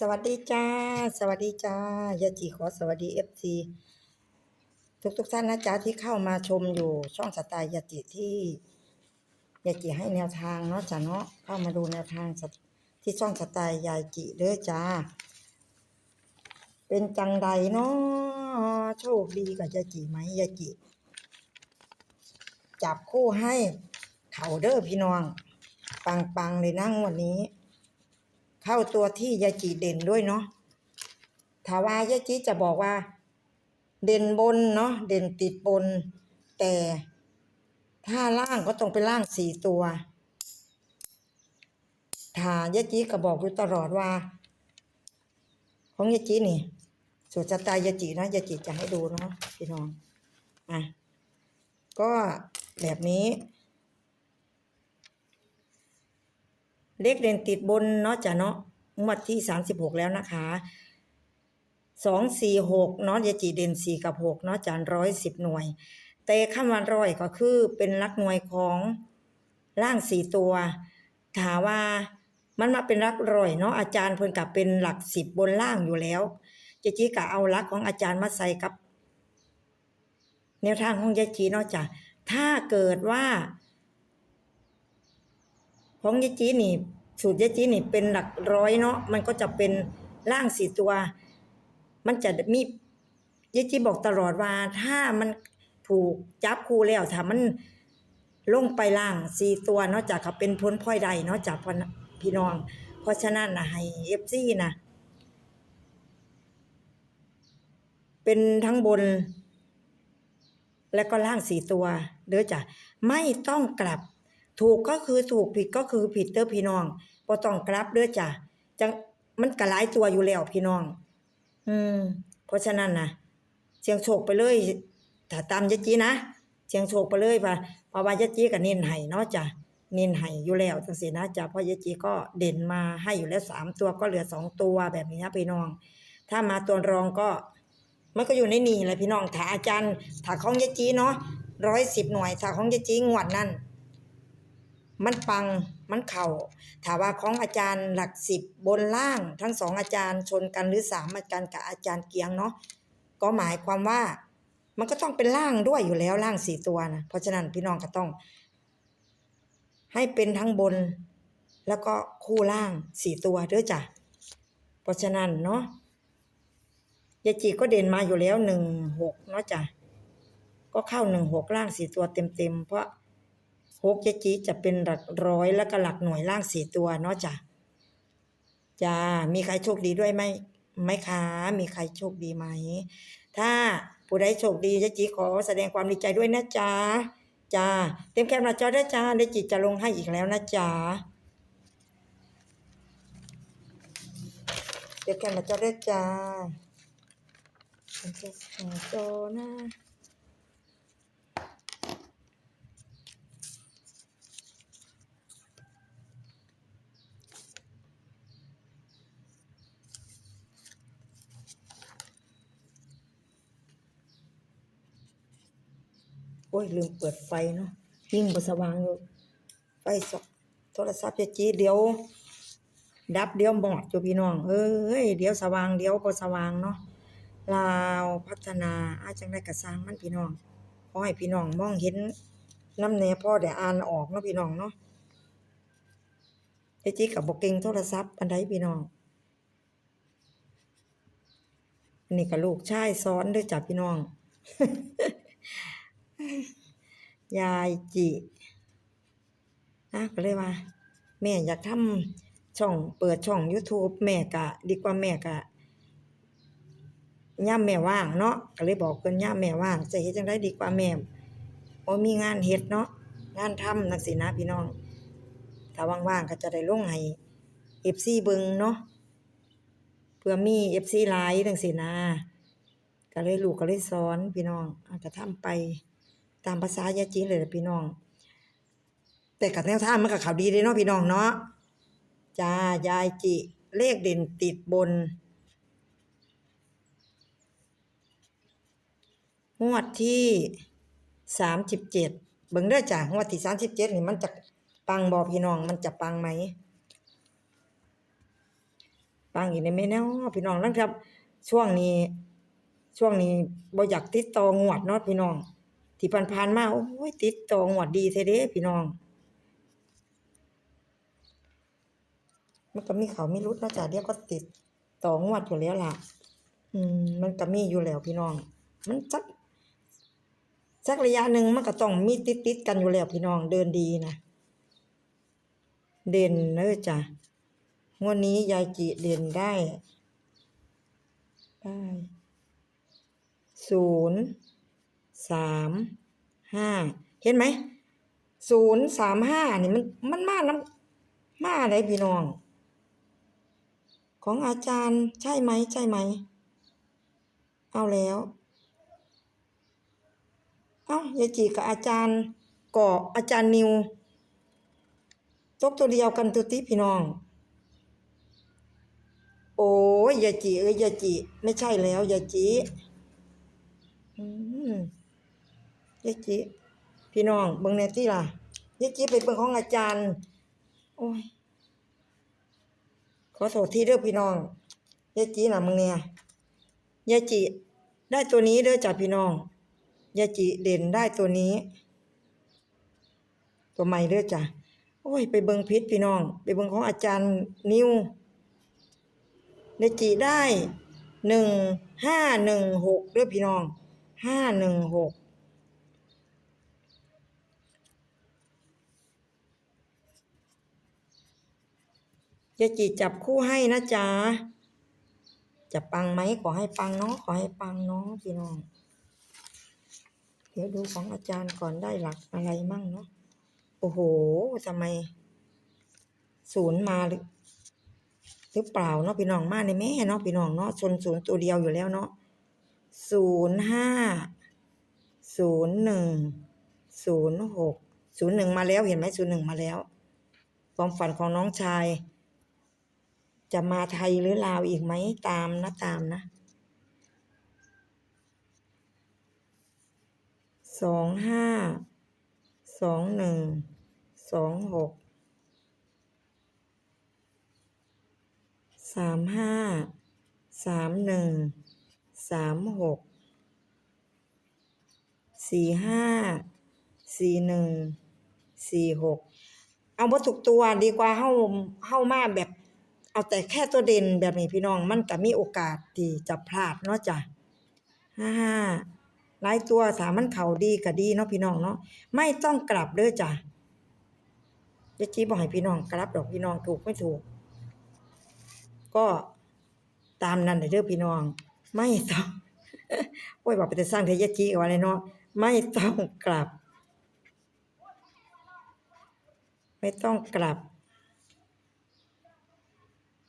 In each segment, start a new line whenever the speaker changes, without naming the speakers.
สวัสดีจ้า สวัสดีจ้ายาจีขอสวัสดีเอฟซีทุกทุกท่านนะจ๊ะที่เข้ามาชมอยู่ช่องสไตล์ยาจีที่ยาจีให้แนวทางเนาะจ้ะเนาะเข้ามาดูแนวทางที่ช่องสไตล์ยาจีเด้อจ้า เป็นจังใดเนาะโชคดีกับยาจีไหมยาจีจับคู่ให้เขาเด้อพี่น้อง ปังๆเลยนั่งวันนี้ เข้าตัวที่ยาจีเด่นด้วยเนาะถาว่ายาจีจะบอกว่า เด่นบนเนาะเด่นติดบน แต่ถ้าล่างก็ต้องเป็นล่างสี่ตัวถ้ายาจีก็บอกอยู่ตลอดว่า ของยาจีนี่สูตรสไตล์ยาจีนะยาจีจะให้ดูเนาะพี่น้องอะก็แบบนี้ เลขเด่นติดบนเนาะจ้ะเนาะงวดที่สามสิบหกแล้วนะคะสองสี่หกเนาะยาจีเด่นสี่กับหกเนาะจานร้อยสิบหน่วย แต่ขั้นวันร้อยก็คือเป็นลักหน่วยของล่างสี่ตัวถามว่ามันมาเป็นลักร้อยเนาะอาจารย์เพิ่นกับเป็นหลักสิบบนล่างอยู่แล้วยจีกะเอาลักของอาจารย์มาใส่กับ แนวทางของยาจีเนาะจ้ะถ้าเกิดว่า ของยายจีนี่ สูตรยายจีนี่เป็นหลักร้อยเนาะมันก็จะเป็นล่างสี่ตัว มันจะมียายจีบอกตลอดว่า ถ้ามันถูกจับคู่แล้วถ้ามันลงไปล่างสี่ตัวเนาะจากเขาเป็นพ้นพลอยใดเนาะจากพี่น้อง เพราะฉะนั้นนะให้เอฟซีนะเป็นทั้งบน และก็ล่างสี่ตัวเด้อจ้ะไม่ต้องกลับ ถูกก็คือถูกผิดก็คือผิดเด้อพี่น้องบ่ต้องกลับเด้อจ้ะจังมันก็หลายตัวอยู่แล้วพี่น้อง อืม เพราะฉะนั้นนะเสียงโชคไปเลยถ้าตามยะจีนะเสียงโชคไปเลยว่าเพราะว่ายะจีก็เน้นให้เนาะจ้ะเน้นให้อยู่แล้วจังซี่นะจ้ะเพราะยะจีก็เด่นมาให้อยู่แล้วสามตัวก็เหลือสองตัวแบบนี้นะพี่น้อง ถ้ามาตัวรองก็มันก็อยู่ในนี่แหละพี่น้องถ้าอาจารย์ถ้าของยะจีเนาะร้อยสิบหน่วยถ้าของยะจีงวดนั่น มันปังมันเข่าถามว่าของอาจารย์หลักสิบบนล่าง ทั้งสองอาจารย์ชนกันหรือสามอาจารย์กับอาจารย์เกียงเนาะก็หมายความว่ามันก็ต้องเป็นล่างด้วยอยู่แล้วล่างสี่ตัวนะเพราะฉะนั้นพี่น้องก็ต้อง ให้เป็นทั้งบน แล้วก็คู่ล่างสี่ตัวด้วยจ้ะเพราะฉะนั้นเนาะยายจีก็เด่นมาอยู่แล้วหนึ่งหกเนาะจ้ะก็เข้าหนึ่งหกล่างสี่ตัวเต็มๆเพราะ โฮกเจจีจะเป็นหลักร้อยแล้วก็หลักหน่วยล่างสี่ตัวเนาะจ้ะจ้ามีใครโชคดีด้วยไหมไหมคะมีใครโชคดีไหม ถ้าผู้ใดโชคดีเจจีขอแสดงความดีใจด้วยนะจ๊ะจ้าเต็มแคปหน้าจอได้จ้าเดจิจะลงให้อีกแล้วนะจ๊ะเต็มแคปหน้าจอได้จ้าเต็มแคปหน้าจอนะ อ้ยลืมเปิดไฟเนาะยิ่งบสว่างอยู่ไฟสโทรศัพท์จะจีเดี๋ยว ดับเดี๋ยวหมอดอยู่พี่น้อง เอ้ยเดี๋ยวสว่างเดี๋ยวบสว่างเนาะลาวพัฒนาอาจังได้กระสร้างมันพี่น้องขอให้พี่น้องมองเห็นน้ำแหน่พ่อได้อ่านออกเนาะพี่น้องเนาะไอจีกับบ่เก่งโทรศัพท์อันใดพี่น้องนนี้ก็ลูกชายซ้อนด้วยจ้ะพี่น้อง ยายจินะก็เลยว่า แม่อยากทำช่องเปิดช่อง YouTube แม่กะ ดีกว่าแม่กะย่ามแม่ว่างเนาะก็เลยบอกเพิ่นย่ามแม่ว่างจะเฮ็ดจังไดดีกว่าแม่บ่มีงานเฮ็ดเนาะงานทำจังซี่นะพี่น้อง ถ้าว่างๆก็จะได้ลงให้ FC เบิ่งเนาะเพื่อมี FC หลายจังซี่นะก็เลยลูกก็เลยสอนพี่น้องอะก็ทำไป ตามภาษายาจีเลยล่ะพี่น้อง แต่กับแนวทามันก็เขาดีเลยเนาะพี่น้องเนาะจ้ายายจิ เลขเด่นติดบนงวดที่สามสิบเจ็ดเบิ่งเด้จ้ะงวดที่สามสิบเจ็ดนี่มันจะปังบอพี่น้อง มันจะปังไหม ปังอีกในแม่เนาะพี่น้องลังครับ ช่วงนี้ ช่วงนี้บ่อยากติดต่องวดเนาะพี่น้อง ที่ผ่านๆมาโอ้ยติดต่องวดดีแท้เด้พี่น้อง มันก็มีเขาไมีรุดนะจ้ะเดี๋ยวก็ติดต่องวดอยู่แล้วล่ะ อืม มันก็มีอยู่แล้วพี่น้อง มันจักสักระยะหนึ่งมันก็ต้องมีติดติดกันอยู่แล้วพี่น้องเดินดีนะเด่นเนอะจ้ะงวดนี้ยายจิเด่นได้ได้ศูนย์ สามห้าเห็นไหมศูนย์สามห้านี่มันมันมาน้ำมาอะไรพี่น้อง ของอาจารย์ใช่ไหมใช่ไหม เอาแล้ว เอ้ายายจีกับอาจารย์ก่ออาจารย์นิวตกตัวเดียวกันตัวติพี่น้อง โอ้ยยาจีเอ้ยยาจีไม่ใช่แล้วยาจีอืม ยายจีพี่น้องเบิ่งแน่ติล่ะยายจีไปเบิ่งของอาจารย์ โอ้ย ขอโทษทีเด้อพี่น้องยายจีน่ะมึงเนี่ยยายจีได้ตัวนี้เด้อจ้ะพี่น้องยายจีเด่นได้ตัวนี้ ตัวใหม่เด้อจ้ะโอ้ย ไปเบิ่งพิษพี่น้อง ไปเบิ่งของอาจารย์นิวยายจีได้หนึ่งห้าหนึ่งหกเด้อพี่น้องห้าหนึ่งหก ยายจีจับคู่ให้นะจ๊ะ จะปังไหมขอให้ปังเนาะขอให้ปังเนาะพี่น้อง เดี๋ยวดูของอาจารย์ก่อนได้หลักอะไรมั่งเนาะ โอ้โหทำไม ศูนย์มาหรือหรือเปล่าเนาะพี่น้องมาในแม่เนาะพี่น้องเนาะชนศูนย์ตัวเดียวอยู่แล้วเนาะศูนย์ห้าศูนย์หนึ่งศูนย์หกศูนย์หนึ่งมาแล้วเห็นไหมศูนย์หนึ่งมาแล้ว ความฝันของน้องชาย จะมาไทยหรือลาวอีกไหมตามนะตามนะสองห้าสองหนึ่งสองหกสามห้าสามหนึ่งสามหกสี่ห้าสี่หนึ่งสี่หกเอาวัตถุกตัวดีกว่าเฮาเฮามาแบบ เอาแต่แค่ตัวเด่นแบบนี้พี่น้องมันก็มีโอกาสที่จะพลาดเนาะจ้ะห้าห้าหลายตัวสามันเข่าดีก็ดีเนาะพี่น้องเนาะไม่ต้องกลับเด้อจ้ะยายจีบอกให้พี่น้องกลับดอกพี่น้องถูกไม่ถูก ก็ตามนั้นเด้อพี่น้อง ไม่ต้องโอ้ยบอกไปแต่สร้างเทยาจีกับอะไรเนาะไม่ต้องกลับ ไม่ต้องกลับ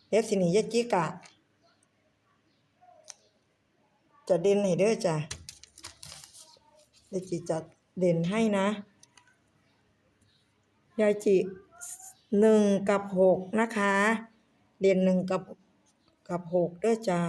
เดี๋ยวสิหนียาจิกะ จะเด่นให้เด้อจ้ะยายจิจะเด่นให้นะ ยายจิหนึ่งกับหกนะคะ เด่นหนึ่งกับกับหกเด้อจ้า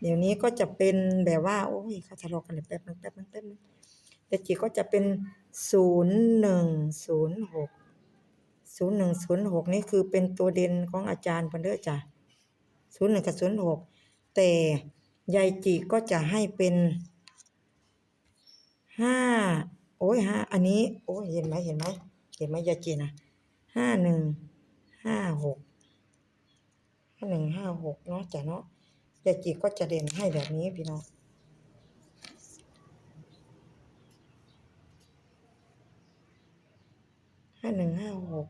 เดี๋ยวนี้ก็จะเป็นแบบว่า โอ้ยเขาทะเลาะกันเลยแป๊บนึงแป๊บนึงแป๊บนึงแต่จีก็จะเป็นศูนย์หนึ่งศูนย์หกศูนย์หนึ่งศูนย์หกนี่คือเป็นตัวเด่นของอาจารย์พิ่นเด้อจ้ะศูนย์หนึ่งกับศูนย์หกแต่ยายจีก็จะให้เป็นห้าโอ้ยห้าอันนี้ โอ้ยเห็นไหมเห็นไหมเห็นไหมยายจีนะห้าหนึ่งห้าหกห้าหนึ่งห้าหกเนาะจ้ะเนาะ ยาจิก็จะเด่นให้แบบนี้พี่น้องห้าหนึ่งห้าหก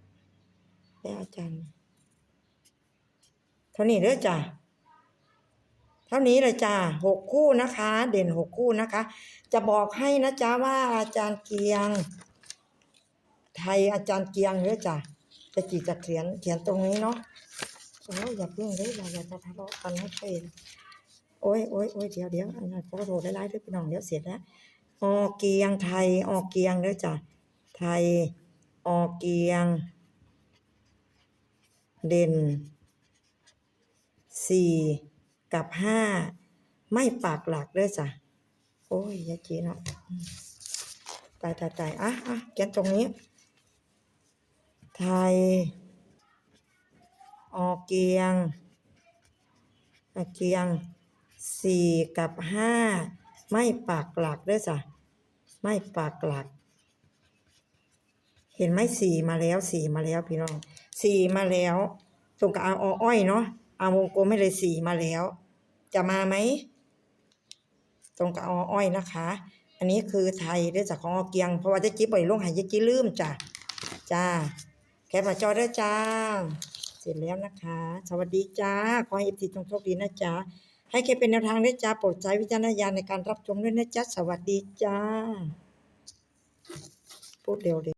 แล้วอาจารย์เท่านี้เด้อจ้ะเท่านี้เลยจ้ะหกคู่นะคะ เด่นหกคู่นะคะ จะบอกให้นะจ๊ะว่าอาจารย์เกียง ไทยอาจารย์เกียงเด้อจ้ะจะจีจะเขียนเขียนตรงนี้เนาะ โอ้ยอย่าเพิ่งเลยอย่าอย่าจะทะเลาะกันให้เป็นโอ้ยโอ้ยโอ้ยเดี๋ยวเดี๋ยวอันนั้นขอโทษได้ไลฟ์ด้วยพี่น้องเดี๋ยวเสร็จแล้วออเกียงไทยออเกียงเด้อจ้ะไทยออเกียง เด่นสี่กับห้าไม่ปากหลักเด้อจ้ะโอ้ยยาจีเนาะตายตายตายอะอะเขียนตรงนี้ ไทย ออกเกียงออกเกียงสี่กับห้าไม่ปากหลักด้วยจ้ะไม่ปากหลัก เห็นไหมสี่มาแล้วสี่มาแล้วพี่น้องสี่มาแล้วตรงกับเอาออ้อยเนาะเอาวงกลมไม่เลยสี่มาแล้ว จะมาไหมตรงกับออ้อยนะคะ อันนี้คือไทยเด้วยจากของอเกียงเพราะว่าจะจิ๊บบ่อยลงหายจะจิ๊ลืมจ้ะจ้าแคปมาจอได้จ้า ร็จแล้วนะคะ สวัสดีจ้า ขอให้เอฟซีจงโชคดีนะจ๊ะ ให้แค่เป็นแนวทางด้วยจ้า โปรดใช้วิจารณญาณในการรับชมด้วยนะจ๊ะ สวัสดีจ้า พูดเร็วดิ